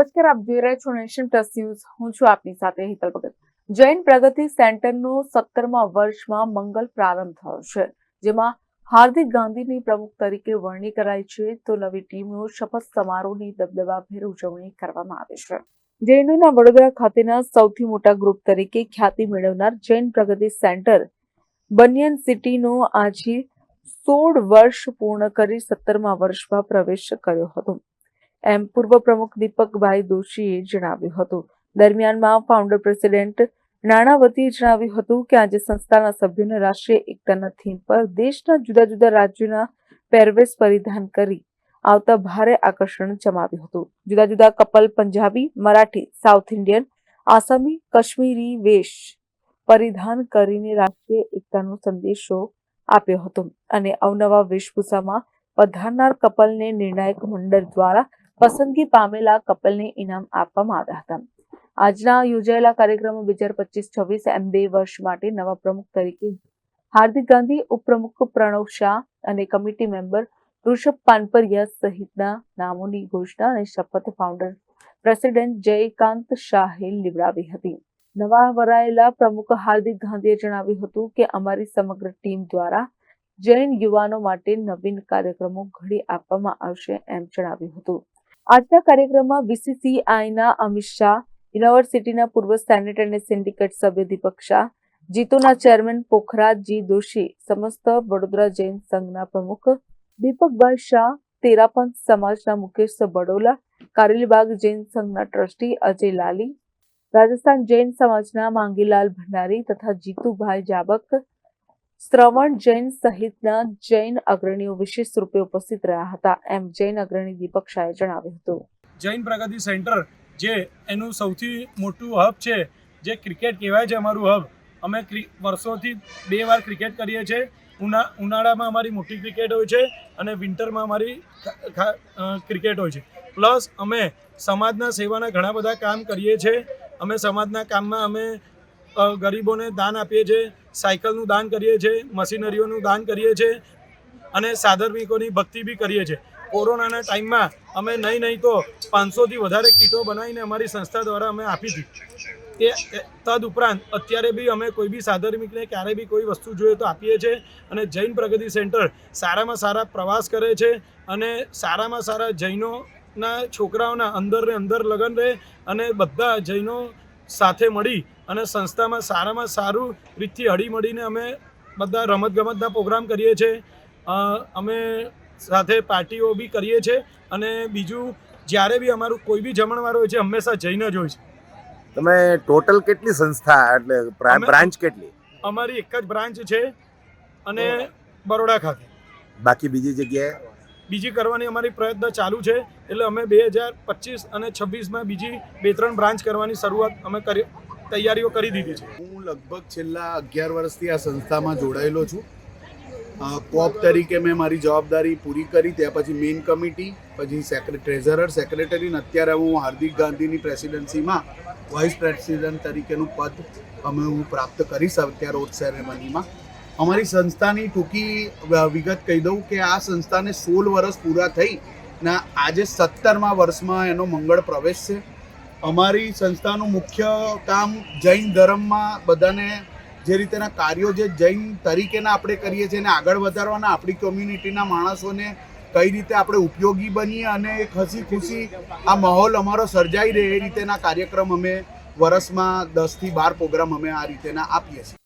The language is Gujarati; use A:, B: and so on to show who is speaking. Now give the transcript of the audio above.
A: નમસ્કાર, આપ જોઈ રહ્યા છો નેશન પ્લસ ન્યૂઝ. હું છું આપની સાથે હિતલ ભગત. જૈન પ્રગતિ સેન્ટરનો સત્તરમા વર્ષમાં મંગલ પ્રારંભ થયો છે, જેમાં હાર્દિક ગાંધીની પ્રમુખ તરીકે વરણી કરાઈ છે, તો નવી ટીમનો શપથ સમારોહની દબદબાભેર ઉજવણી કરવામાં આવે છે. જૈનોના વડોદરા ખાતેના સૌથી મોટા ગ્રુપ તરીકે ખ્યાતિ મેળવનાર જૈન પ્રગતિ સેન્ટર બનિયન સિટીનો આજે સોળ વર્ષ પૂર્ણ કરી સત્તરમા વર્ષમાં પ્રવેશ કર્યો હતો. એમ પૂર્વ પ્રમુખ દીપકભાઈ દોશીએ જણાવ્યું હતું. દરમિયાનમાં ફાઉન્ડર પ્રેસિડેન્ટ નાણાવતીએ જણાવ્યું હતું કે આજે સંસ્થાના સભ્યોને રાષ્ટ્રીય એકતાના થીમ પર દેશના જુદા જુદા રાજ્યોના પહેરવેશ પરિધાન કરી આવતા ભારે આકર્ષણ જમાવ્યું હતું. જુદા જુદા couple Punjabi, Marathi south Indian Assami, Kashmiri વેશ પરિધાન કરીને રાષ્ટ્રીય એકતાનો સંદેશો આપ્યો હતો. અને અવનવા વેશભૂષામાં પધારનાર કપલને નિર્ણાયક મંડળ દ્વારા પસંદગી પામેલા કપલને ઇનામ આપવામાં આવ્યા હતા. આજના યોજાયેલા કાર્યક્રમમાં બે હજાર પચીસ છવ્વીસ એમ બે વર્ષ માટે નવા પ્રમુખ તરીકે હાર્દિક ગાંધી, ઉપપ્રમુખ પ્રણવ શાહ અને કમિટી મેમ્બર ઋષભ પાનપરિયા સહિતના નામોની ઘોષણા અને શપથ ફાઉન્ડર પ્રેસિડેન્ટ જયકાંત શાહે લીવડાવી હતી. નવા વરાયેલા પ્રમુખ હાર્દિક ગાંધીએ જણાવ્યું હતું કે, અમારી સમગ્ર ટીમ દ્વારા જૈન યુવાનો માટે નવીન કાર્યક્રમો ઘડી આપવામાં આવશે એમ જણાવ્યું હતું. આજના કાર્યક્રમમાં બીસીસીઆઈના અમિત શાહ, યુનિવર્સિટીના પૂર્વ સેનેટ અને સિન્ડિકેટ સભ્ય દીપક શાહ, જીતોના ચેરમેન પોખરાજજી દોશી, સમસ્ત વડોદરા જૈન સંઘના પ્રમુખ દીપકભાઈ શાહ, તેરાપંથ સમાજના મુકેશ બડોલા કારેલીબાગ જૈન સંઘના ટ્રસ્ટી અજય લાલી, રાજસ્થાન જૈન સમાજના માંગીલાલ ભંડારી તથા જીતુભાઈ જાબક શ્રવણ જૈન સહિતના જૈન અગ્રણીઓ વિશેષ રૂપે ઉપસ્થિત રહ્યા હતા, એમ જૈન અગ્રણી દીપક શાહે જણાવ્યું હતું.
B: જૈન પ્રગતિ સેન્ટર, જે એનું સૌથી મોટું હબ છે, જે ક્રિકેટ કહેવાય છે અમારું હબ. અમે વર્ષોથી બે વાર ક્રિકેટ કરીએ છીએ. ઉના, ઉનાળામાં અમારી મોટી ક્રિકેટ હોય છે અને વિન્ટરમાં અમારી ક્રિકેટ હોય છે. પ્લસ અમે સમાજના સેવાના ઘણા બધા કામ કરીએ છીએ. અમે સમાજના કામમાં અમે ગરીબોને દાન આપીએ છીએ. સાયકલનું દાન કરીએ છીએ, મશીનરીઓનું દાન કરીએ છીએ અને સાધર્મિકોની ભક્તિ બી કરીએ છીએ. કોરોનાના ટાઈમમાં અમે નહીં નહીં તો પાંચસોથી વધારે કીટો બનાવીને અમારી સંસ્થા દ્વારા અમે આપી હતી. તે તદ ઉપરાંત અત્યારે બી અમે કોઈ બી સાધર્મિકને ક્યારે બી કોઈ વસ્તુ જોઈએ તો આપીએ છીએ અને જૈન પ્રગતિ સેન્ટર સારામાં સારા પ્રવાસ કરે છે અને સારામાં સારા જૈનોના છોકરાઓના અંદર ને અંદર લગન રહે અને બધા જૈનો સાથે મળી અને સંસ્થામાં સારામાં સારું રીતથી હળીમળીને અમે બધા રમતગમતના પ્રોગ્રામ કરીએ છીએ. અમે સાથે પાર્ટીઓ બી કરીએ છીએ અને બીજું જ્યારે બી અમારું કોઈ બી જમણવાર હોય છે હંમેશા જઈને જ હોય છે.
C: તમે ટોટલ કેટલી સંસ્થા એટલે બ્રાન્ચ કેટલી?
B: અમારી એક જ બ્રાન્ચ છે અને બરોડા ખાતે.
C: બાકી બીજી જગ્યાએ?
B: બીજી કરવાની અમારી પ્રયત્ન ચાલુ છે. એટલે અમે બે હજાર પચીસ અને છવ્વીસમાં બીજી બે ત્રણ બ્રાન્ચ કરવાની શરૂઆત અમે કરી, તૈયારીઓ કરી દીધી છે.
D: હું લગભગ છેલ્લા અગિયાર વર્ષથી આ સંસ્થામાં જોડાયેલો છું. કોપ તરીકે મેં મારી જવાબદારી પૂરી કરી, ત્યાં પછી મેઇન કમિટી, પછી સેક્રેટ ટ્રેઝરર, સેક્રેટરી અને અત્યારે હું હાર્દિક ગાંધીની પ્રેસિડેન્સીમાં વાઇસ પ્રેસિડેન્ટ તરીકેનું પદ અમે હું પ્રાપ્ત કરીશ અત્યારે ઓટ સેરેમનીમાં. અમારી સંસ્થાની ટૂંકી વિગત કહી દઉં કે આ સંસ્થાને સોળ વર્ષ પૂરા થઈ ને આજે સત્તરમા વર્ષમાં એનો મંગળ પ્રવેશ છે. અમારી સંસ્થાનું મુખ્ય કામ જૈન ધર્મમાં બધાને જે રીતેના કાર્યો જે જૈન તરીકેના આપણે કરીએ છીએ એને આગળ વધારવાના, આપણી કોમ્યુનિટીના માણસોને કઈ રીતે આપણે ઉપયોગી બનીએ અને એક હસી ખુશી આ માહોલ અમારો સર્જાઈ રહે એ રીતેના કાર્યક્રમ અમે વર્ષમાં દસથી બાર પ્રોગ્રામ અમે આ રીતેના આપીએ છીએ.